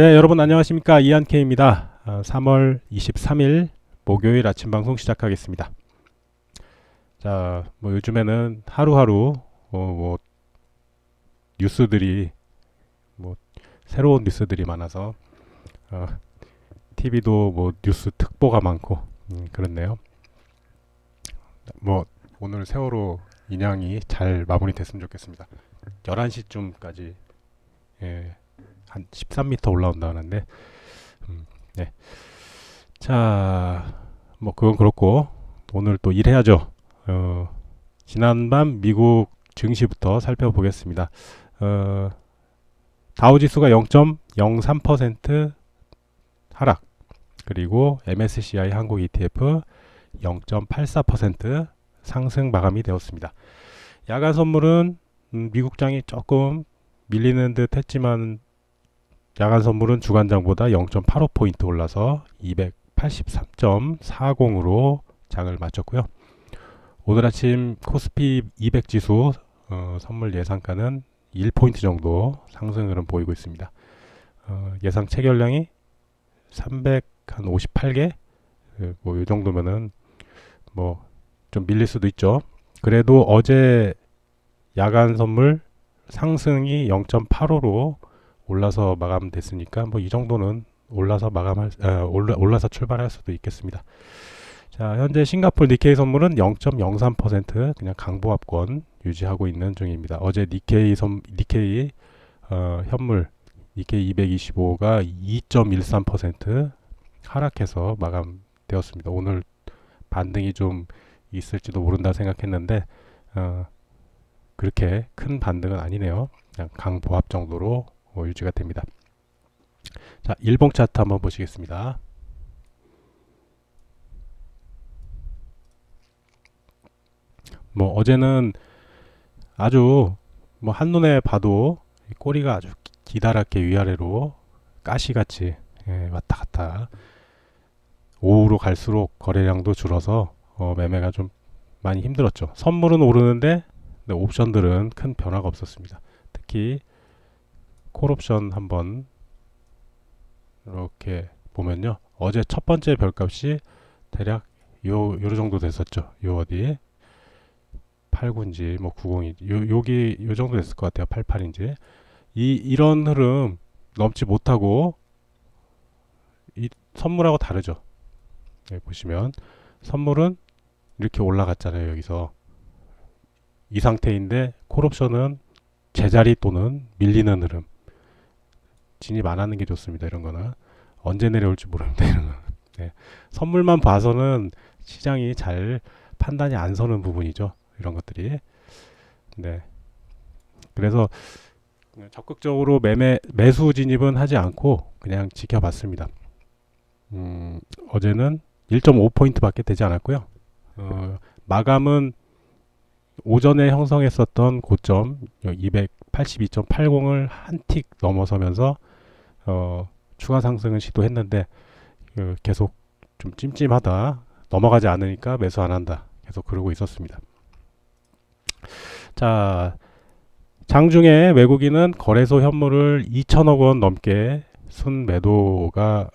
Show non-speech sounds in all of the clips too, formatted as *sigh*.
네, 여러분 안녕하십니까 이한케입니다. 3월 23일 목요일 아침 방송 시작하겠습니다. 자, 뭐 요즘에는 하루하루 어, 뭐 뉴스들이 뭐 새로운 뉴스들이 많아서 어, TV도 뭐 뉴스 특보가 많고 음, 그렇네요. 뭐 오늘 세월호 인양이 잘 마무리됐으면 좋겠습니다. 11시쯤까지 예, 한 13m 올라온다는데 음, 네. 자, 뭐 그건 그렇고 오늘 또 일해야죠. 어, 지난밤 미국 증시부터 살펴보겠습니다. 어, 다우지수가 0.03% 하락 그리고 MSCI 한국 ETF 0.84% 상승 마감이 되었습니다. 야간 선물은 음, 미국장이 조금 밀리는 듯 했지만 야간 선물은 주간장보다 0.85포인트 올라서 283.40으로 장을 마쳤고요. 오늘 아침 코스피 200 지수 어, 선물 예상가는 1포인트 정도 상승 흐름 보이고 있습니다. 어, 예상 체결량이 358개 뭐이 정도면은 뭐 좀 밀릴 수도 있죠. 그래도 어제 야간 선물 상승이 0.85로 올라서 마감됐으니까 뭐 이 정도는 올라서 마감할 아, 올라, 올라서 출발할 수도 있겠습니다. 자, 현재 싱가폴 니케이 선물은 0.03% 그냥 강보합권 유지하고 있는 중입니다. 어제 니케이 선 니케이 어, 현물 니케이 225가 2.13% 하락해서 마감되었습니다. 오늘 반등이 좀 있을지도 모른다 생각했는데 어, 그렇게 큰 반등은 아니네요. 그냥 강보합 정도로 어, 유지가 됩니다. 자, 일봉 차트 한번 보시겠습니다. 뭐 어제는 아주 뭐 한눈에 봐도 꼬리가 아주 기다랗게 위아래로 가시같이 예, 왔다 갔다 오후로 갈수록 거래량도 줄어서 어, 매매가 좀 많이 힘들었죠. 선물은 오르는데 옵션들은 큰 변화가 없었습니다. 특히 콜옵션 한번 이렇게 보면요. 어제 첫 번째 별값이 대략 요, 요 정도 됐었죠. 요 어디 89인지 뭐 90인지 요, 여기 요 정도 됐을 것 같아요. 88인지 이 이런 흐름 넘지 못하고 이 선물하고 다르죠. 여기 보시면 선물은 이렇게 올라갔잖아요. 여기서 이 상태인데 콜옵션은 제자리 또는 밀리는 흐름 진입 안 하는 게 좋습니다. 이런 거는 언제 내려올지 모릅니다. 이런 거. 네. 선물만 봐서는 시장이 잘 판단이 안 서는 부분이죠. 이런 것들이. 네. 그래서 적극적으로 매매 매수 진입은 하지 않고 그냥 지켜봤습니다. 음, 어제는 1.5포인트밖에 되지 않았고요. 어, 마감은 오전에 형성했었던 고점 282.80을 한 틱 넘어서면서 어, 추가 상승을 시도했는데 그 계속 좀 찜찜하다 넘어가지 않으니까 매수 안 한다 계속 그러고 있었습니다. 자 장중에 외국인은 거래소 현물을 2천억 원 넘게 순 매도가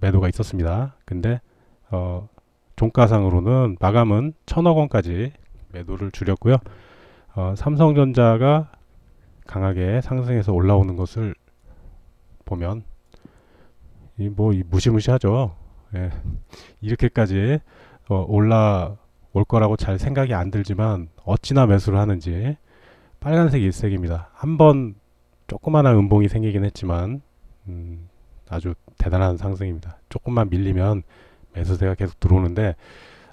매도가 있었습니다. 근데 어, 종가상으로는 마감은 천억 원까지 매도를 줄였고요. 어, 삼성전자가 강하게 상승해서 올라오는 것을 보면 이뭐 무시무시하죠. 예. 이렇게까지 어, 올라올 거라고 잘 생각이 안 들지만 어찌나 매수를 하는지 빨간색 일색입니다. 한 번 조그마한 음봉이 생기긴 했지만 음, 아주 대단한 상승입니다. 조금만 밀리면 매수세가 계속 들어오는데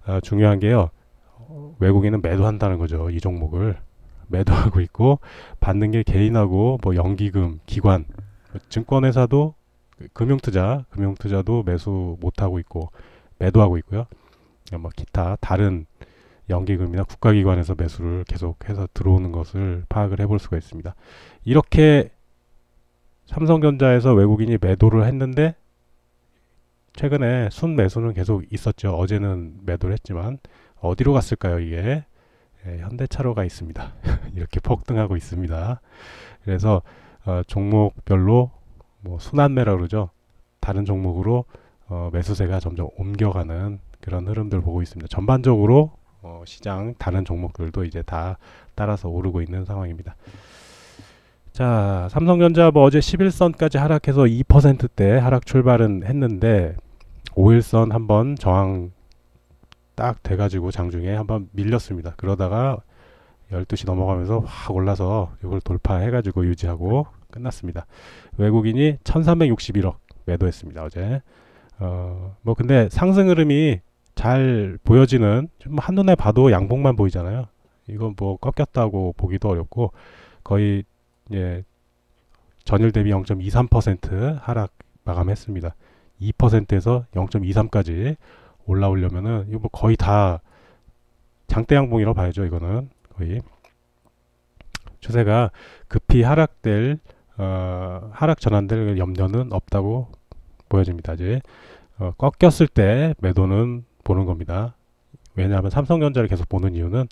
어, 중요한 게요. 외국인은 매도한다는 거죠. 이 종목을 매도하고 있고 받는 게 개인하고 뭐 연기금, 기관, 증권회사도 금융투자, 금융투자도 매수 못하고 있고 매도하고 있고요. 뭐 기타 다른 연기금이나 국가기관에서 매수를 계속해서 들어오는 것을 파악을 해볼 수가 있습니다. 이렇게 삼성전자에서 외국인이 매도를 했는데 최근에 순 매수는 계속 있었죠. 어제는 매도를 했지만 어디로 갔을까요? 이게 예, 현대차로가 있습니다. *laughs* 이렇게 폭등하고 있습니다. 그래서 어, 종목별로 뭐 순환매라 그러죠. 다른 종목으로 어, 매수세가 점점 옮겨가는 그런 흐름들 보고 있습니다. 전반적으로 어, 시장 다른 종목들도 이제 다 따라서 오르고 있는 상황입니다. 자, 삼성전자 뭐 어제 11선까지 하락해서 2%대 하락 출발은 했는데 5일선 한번 저항 딱 돼가지고 장중에 한번 밀렸습니다. 그러다가 12시 넘어가면서 확 올라서 이걸 돌파해가지고 유지하고 끝났습니다. 외국인이 1361억 매도했습니다. 어제. 어, 뭐 근데 상승 흐름이 잘 보여지는 좀 한눈에 봐도 양봉만 보이잖아요. 이건 뭐 꺾였다고 보기도 어렵고 거의 예, 전일 대비 0.23% 하락 마감했습니다. 2%에서 0.23까지 올라오려면은 이거 뭐 거의 다 장대 양봉이라고 봐야죠. 이거는 거의 추세가 급히 하락될 어, 하락 전환될 염려는 없다고 보여집니다. 아직 어, 꺾였을 때 매도는 보는 겁니다. 왜냐하면 삼성전자를 계속 보는 이유는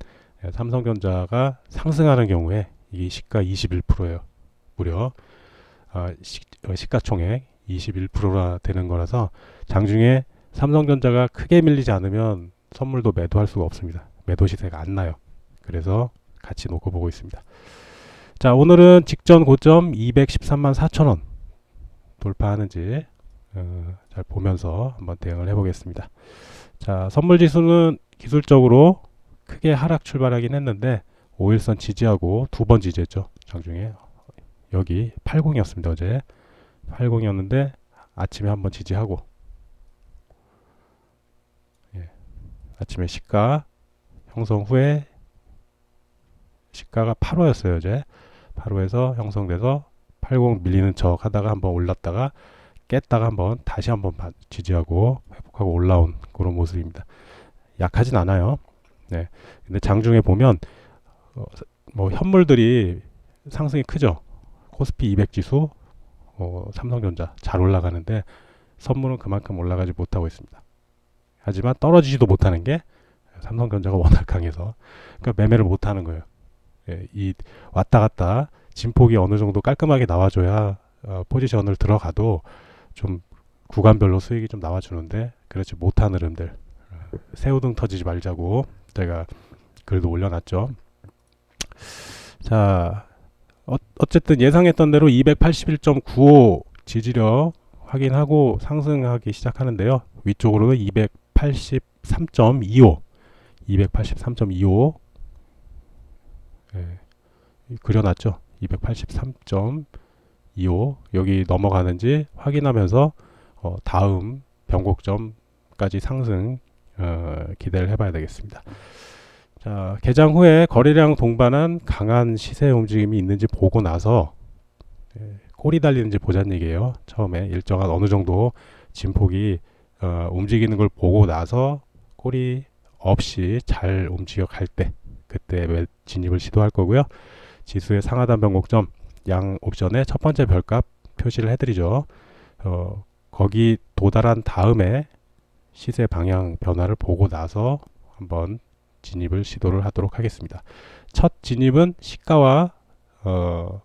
예, 삼성전자가 상승하는 경우에 이 시가 21%예요. 무려 아, 시, 어, 시가총액 21%가 되는 거라서 장중에 삼성전자가 크게 밀리지 않으면 선물도 매도할 수가 없습니다. 매도 시세가 안 나요. 그래서 같이 놓고 보고 있습니다. 자, 오늘은 직전 고점 213만 4천 원 돌파하는지 어, 잘 보면서 한번 대응을 해보겠습니다. 자, 선물 지수는 기술적으로 크게 하락 출발하긴 했는데 5일선 지지하고 두 번 지지했죠. 장중에 여기 80이었습니다. 어제 80이었는데 아침에 한번 지지하고 예, 아침에 시가 형성 후에 시가가 8호였어요. 어제 8호에서 형성돼서 80 밀리는 척 하다가 한번 올랐다가 깼다가 한번 다시 한번 지지하고 회복하고 올라온 그런 모습입니다. 약하진 않아요. 네. 근데 장중에 보면 어, 뭐 현물들이 상승이 크죠. 코스피 200 지수, 어, 삼성전자 잘 올라가는데 선물은 그만큼 올라가지 못하고 있습니다. 하지만 떨어지지도 못하는 게 삼성전자가 워낙 강해서 그러니까 매매를 못하는 거예요. 예, 이 왔다 갔다 진폭이 어느 정도 깔끔하게 나와줘야 어, 포지션을 들어가도 좀 구간별로 수익이 좀 나와주는데 그렇지 못한 흐름들 어, 새우등 터지지 말자고 제가 글도 올려놨죠. 자, 어, 어쨌든 예상했던 대로 281.95 지지력 확인하고 상승하기 시작하는데요. 위쪽으로는 283.25, 283.25 예, 그려놨죠. 283.25 여기 넘어가는지 확인하면서 어, 다음 변곡점까지 상승 어, 기대를 해봐야 되겠습니다. 자, 개장 후에 거래량 동반한 강한 시세 움직임이 있는지 보고 나서 예, 꼬리 달리는지 보자는 얘기예요. 처음에 일정한 어느 정도 진폭이 어, 움직이는 걸 보고 나서 꼬리 없이 잘 움직여 갈 때 그때 진입을 시도할 거고요. 지수의 상하단 변곡점 양 옵션의 첫 번째 별값 표시를 해드리죠. 어, 거기 도달한 다음에 시세 방향 변화를 보고 나서 한번 진입을 시도를 하도록 하겠습니다. 첫 진입은 시가와 어,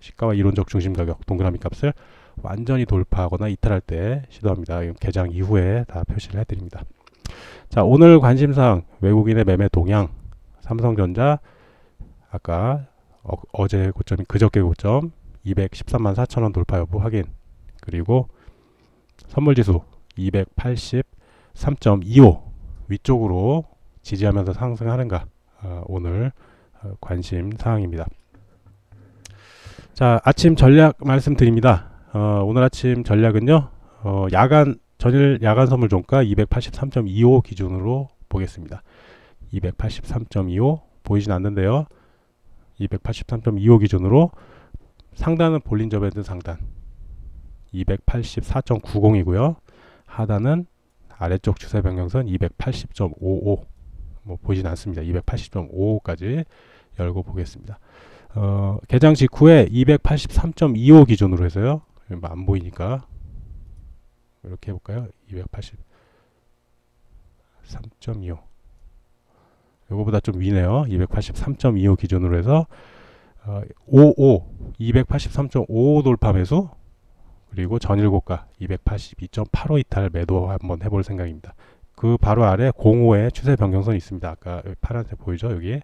시가와 이론적 중심 가격 동그라미 값을 완전히 돌파하거나 이탈할 때 시도합니다. 개장 이후에 다 표시를 해드립니다. 자 오늘 관심사항 외국인의 매매 동향 삼성전자 아까 어, 제 고점이 그저께 고점 213만 4천 원 돌파 여부 확인 그리고 선물지수 283.25 위쪽으로 지지하면서 상승하는가 어, 오늘 어, 관심 사항입니다. 자 아침 전략 말씀드립니다. 어, 오늘 아침 전략은요 어, 야간 전일 야간 선물 종가 283.25 기준으로 보겠습니다. 283.25 보이진 않는데요. 283.25 기준으로 상단은 볼린저 밴드 상단 284.90이고요. 하단은 아래쪽 추세 변경선 280.55 뭐 보이진 않습니다. 280.55까지 열고 보겠습니다. 어, 개장 직후에 283.25 기준으로 해서요. 뭐안 보이니까 이렇게 해볼까요? 283.25 요거보다 좀 위네요. 283.25 기준으로 해서 어, 55 283.55 돌파 매수 그리고 전일 고가 282.85 이탈 매도 한번 해볼 생각입니다. 그 바로 아래 05의 추세 변경선이 있습니다. 아까 파란색 보이죠? 여기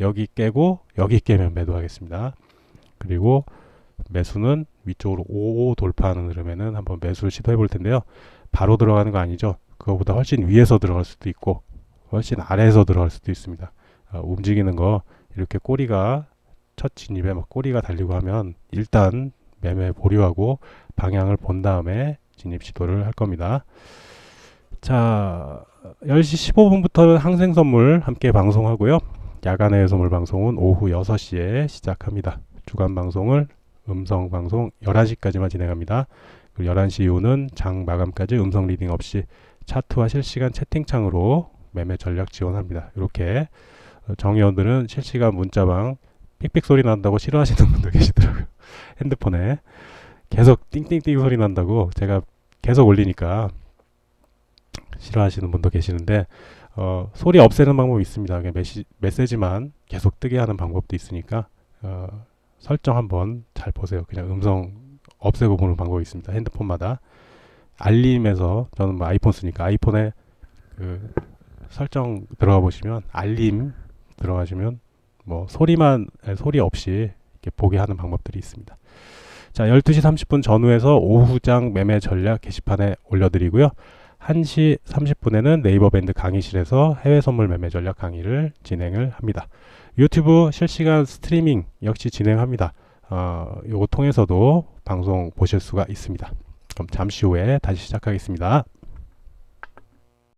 여기 깨고 여기 깨면 매도하겠습니다. 그리고 매수는 위쪽으로 55 돌파하는 흐름에는 한번 매수를 시도해 볼 텐데요. 바로 들어가는 거 아니죠. 그거보다 훨씬 위에서 들어갈 수도 있고 훨씬 아래에서 들어갈 수도 있습니다. 어, 움직이는 거 이렇게 꼬리가 첫 진입에 막 꼬리가 달리고 하면 일단 매매 보류하고 방향을 본 다음에 진입 시도를 할 겁니다. 자, 10시 15분부터는 항생 선물 함께 방송하고요. 야간의 선물 방송은 오후 6시에 시작합니다. 주간 방송을 음성 방송 11시까지만 진행합니다. 그리고 11시 이후는 장 마감까지 음성 리딩 없이 차트와 실시간 채팅창으로 매매 전략 지원합니다. 이렇게 어, 정의원들은 실시간 문자방 삑삑 소리 난다고 싫어하시는 분도 계시더라고요. *laughs* 핸드폰에 계속 띵띵띵 소리 난다고 제가 계속 올리니까 싫어하시는 분도 계시는데 어, 소리 없애는 방법이 있습니다. 메시, 메시지만 계속 뜨게 하는 방법도 있으니까 어, 설정 한번 잘 보세요. 그냥 음성 없애고 보는 방법이 있습니다. 핸드폰마다 알림에서 저는 뭐 아이폰 쓰니까 아이폰에 그 설정 들어가 보시면 알림 들어가시면 뭐 소리만 소리 없이 이렇게 보게 하는 방법들이 있습니다. 자, 12시 30분 전후에서 오후장 매매 전략 게시판에 올려드리고요. 1시 30분에는 네이버 밴드 강의실에서 해외 선물 매매 전략 강의를 진행을 합니다. 유튜브 실시간 스트리밍 역시 진행합니다. 어, 요거 통해서도 방송 보실 수가 있습니다. 그럼 잠시 후에 다시 시작하겠습니다.